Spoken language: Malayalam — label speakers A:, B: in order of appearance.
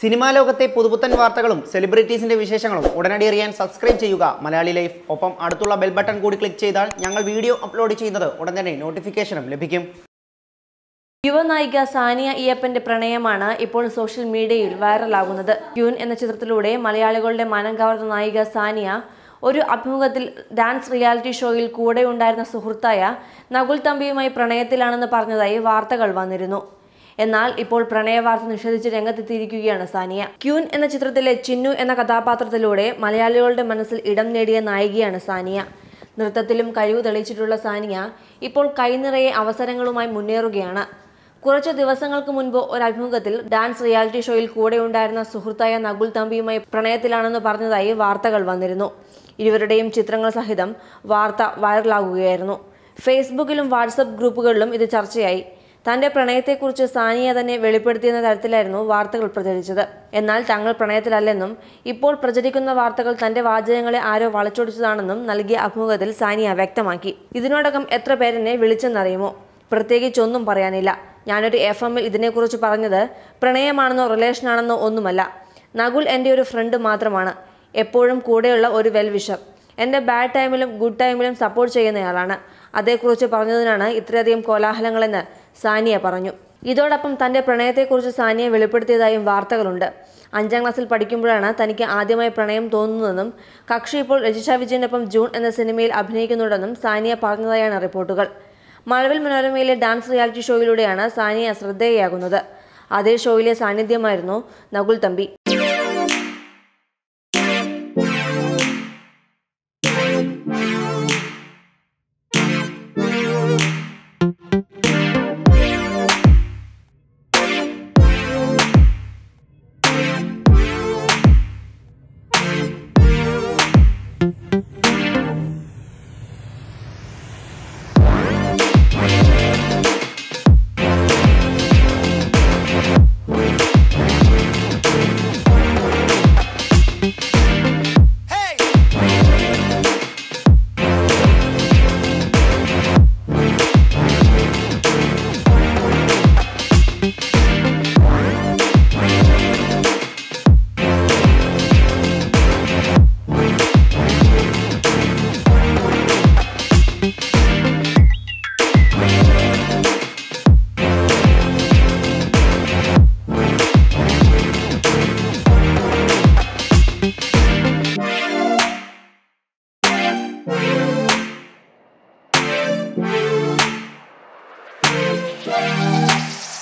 A: സിനിമാ ലോകത്തെ പുതുപുത്തൻ വാർത്തകളും സെലിബ്രിറ്റീസിന്റെ വിശേഷങ്ങളും ഉടനടി അറിയാൻ സബ്സ്ക്രൈബ് ചെയ്യുക. മലയാളി ലൈഫ്. ഒപ്പം അടുത്തുള്ള ബെൽ ബട്ടൺ കൂടി ക്ലിക്ക് ചെയ്താൽ ഞങ്ങൾ വീഡിയോ അപ്ലോഡ് ചെയ്യുന്നത് ഉടൻ തന്നെ നോട്ടിഫിക്കേഷനും ലഭിക്കും.
B: യുവനായിക സാനിയ ഇയപ്പന്റെ പ്രണയമാണ് ഇപ്പോൾ സോഷ്യൽ മീഡിയയിൽ വൈറലാകുന്നത് ക്യൂൻ എന്ന ചിത്രത്തിലൂടെ മലയാളികളുടെ മനം കവർന്ന നായിക സാനിയ ഒരു അഭിമുഖത്തിൽ ഡാൻസ് റിയാലിറ്റി ഷോയിൽ കൂടെ ഉണ്ടായിരുന്ന സുഹൃത്തായ നകുൽ തമ്പിയുമായി പ്രണയത്തിലാണെന്ന് പറഞ്ഞതായി വാർത്തകൾ വന്നിരുന്നു. എന്നാൽ ഇപ്പോൾ പ്രണയവാർത്ത നിഷേധിച്ച് രംഗത്തെത്തിയിരിക്കുകയാണ് സാനിയ. ക്യൂൻ എന്ന ചിത്രത്തിലെ ചിന്നു എന്ന കഥാപാത്രത്തിലൂടെ മലയാളികളുടെ മനസ്സിൽ ഇടം നേടിയ നായികയാണ് സാനിയ. നൃത്തത്തിലും കഴിവ് തെളിയിച്ചിട്ടുള്ള സാനിയ ഇപ്പോൾ കൈനിറയെ അവസരങ്ങളുമായി മുന്നേറുകയാണ്. കുറച്ച് ദിവസങ്ങൾക്ക് മുൻപ് ഒരു അഭിമുഖത്തിൽ ഡാൻസ് റിയാലിറ്റി ഷോയിൽ കൂടെ ഉണ്ടായിരുന്ന സുഹൃത്തായ നകുൽ തമ്പിയുമായി പ്രണയത്തിലാണെന്ന് പറഞ്ഞതായി വാർത്തകൾ വന്നിരുന്നു. ഇരുവരുടെയും ചിത്രങ്ങൾ സഹിതം വാർത്ത വൈറലാകുകയായിരുന്നു. ഫേസ്ബുക്കിലും വാട്സപ്പ് ഗ്രൂപ്പുകളിലും ഇത് ചർച്ചയായി. തന്റെ പ്രണയത്തെക്കുറിച്ച് സാനിയ തന്നെ വെളിപ്പെടുത്തിയെന്ന തരത്തിലായിരുന്നു വാർത്തകൾ പ്രചരിച്ചത്. എന്നാൽ തങ്ങൾ പ്രണയത്തിലല്ലെന്നും ഇപ്പോൾ പ്രചരിക്കുന്ന വാർത്തകൾ തന്റെ വാചകങ്ങളെ ആരോ വളച്ചൊടിച്ചതാണെന്നും നൽകിയ അഭിമുഖത്തിൽ സാനിയ വ്യക്തമാക്കി. ഇതിനോടകം എത്ര പേരെന്നെ വിളിച്ചെന്നറിയുമോ? പ്രത്യേകിച്ചൊന്നും പറയാനില്ല. ഞാനൊരു എഫ് എമ്മിൽ ഇതിനെക്കുറിച്ച് പറഞ്ഞത് പ്രണയമാണെന്നോ റിലേഷനാണെന്നോ ഒന്നുമല്ല. നകുൽ എന്റെ ഒരു ഫ്രണ്ട് മാത്രമാണ്. എപ്പോഴും കൂടെയുള്ള ഒരു വെൽവിഷർ. എന്റെ ബാഡ് ടൈമിലും ഗുഡ് ടൈമിലും സപ്പോർട്ട് ചെയ്യുന്നയാളാണ് അതേക്കുറിച്ച് പറഞ്ഞതിനാണ് ഇത്രയധികം കോലാഹലങ്ങളെന്ന് സാനിയ പറഞ്ഞു. ഇതോടൊപ്പം തന്റെ പ്രണയത്തെക്കുറിച്ച് സാനിയ വെളിപ്പെടുത്തിയതായും വാർത്തകളുണ്ട്. അഞ്ചാം ക്ലാസ്സിൽ പഠിക്കുമ്പോഴാണ് തനിക്ക് ആദ്യമായി പ്രണയം തോന്നുന്നതെന്നും കക്ഷി ഇപ്പോൾ രജിഷ വിജയനൊപ്പം ജൂൺ എന്ന സിനിമയിൽ അഭിനയിക്കുന്നുണ്ടെന്നും സാനിയ പറഞ്ഞതായാണ് റിപ്പോർട്ടുകൾ. മഴവിൽ മനോരമയിലെ ഡാൻസ് റിയാലിറ്റി ഷോയിലൂടെയാണ് സാനിയ ശ്രദ്ധേയയാകുന്നത്. അതേ ഷോയിലെ സാന്നിധ്യമായിരുന്നു നകുൽ തമ്പി.